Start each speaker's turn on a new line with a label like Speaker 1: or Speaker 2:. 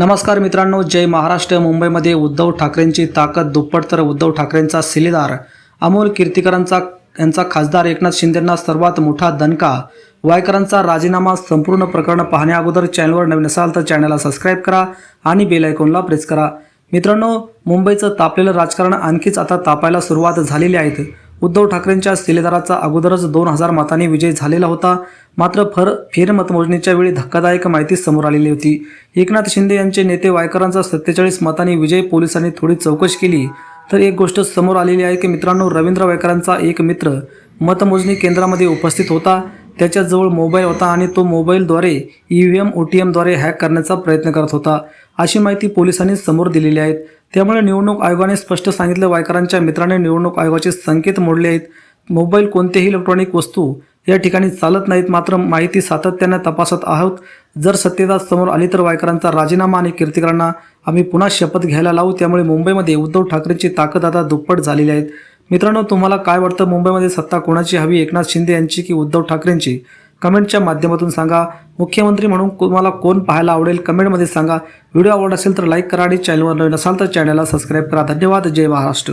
Speaker 1: नमस्कार मित्रांनो जय महाराष्ट्र. मुंबईमध्ये उद्धव ठाकरेंची ताकद दुप्पट तर उद्धव ठाकरेंचा सिलेदार. अमोल कीर्तीकरांचा यांचा खासदार एकनाथ शिंदेंना सर्वात मोठा दणका. वायकरांचा राजीनामा संपूर्ण प्रकरण पाहण्या अगोदर चॅनलवर नवीन असाल तर चॅनलला सबस्क्राईब करा आणि बेल आयकॉनला प्रेस करा. मित्रांनो मुंबईचं तापलेलं राजकारण आणखीच आता तापायला सुरुवात झालेली आहे. उद्धव ठाकरेंच्या सिलेदाराचा अगोदरच दोन हजार मतांनी विजय झालेला होता. मात्र फर फेरमतमोजणीच्या वेळी धक्कादायक माहिती समोर आलेली होती. एकनाथ शिंदे यांचे नेते वायकरांचा सत्तेचाळीस मतांनी विजय पोलिसांनी थोडी चौकशी केली. तर एक गोष्ट समोर आलेली आहे की मित्रांनो रवींद्र वायकरांचा एक मित्र मतमोजणी केंद्रामध्ये उपस्थित होता. त्याच्याजवळ मोबाईल होता आणि तो मोबाईलद्वारे E V M O T एमद्वारे hack करण्याचा प्रयत्न करत होता. अशी माहिती पोलिसांनी समोर दिलेली आहे. त्यामुळे निवडणूक आयोगाने स्पष्ट सांगितलं वायकरांच्या मित्राने निवडणूक आयोगाचे संकेत मोडले आहेत. मोबाईल कोणतेही इलेक्ट्रॉनिक वस्तू या ठिकाणी चालत नाहीत मात्र माहिती सातत्याने तपासत आहोत. जर सत्यता समोर आली तर वायकरांचा राजीनामा आणि कीर्तिकरांना आम्ही पुन्हा शपथ घ्यायला लावू. त्यामुळे मुंबईमध्ये उद्धव ठाकरेंची ताकद आता दुप्पट झालेली आहे. मित्रांनो तुम्हाला काय वाटतं? मुंबईमध्ये सत्ता कोणाची हवी? एकनाथ शिंदे यांची की उद्धव ठाकरेंची? कमेंटच्या माध्यमातून सांगा. मुख्यमंत्री म्हणून तुम्हाला कोण पाहायला आवडेल? कमेंटमध्ये सांगा. व्हिडिओ आवडत असेल तर लाईक करा आणि चॅनलवर नवीन असाल तर चॅनलला सबस्क्राईब करा. धन्यवाद. जय महाराष्ट्र.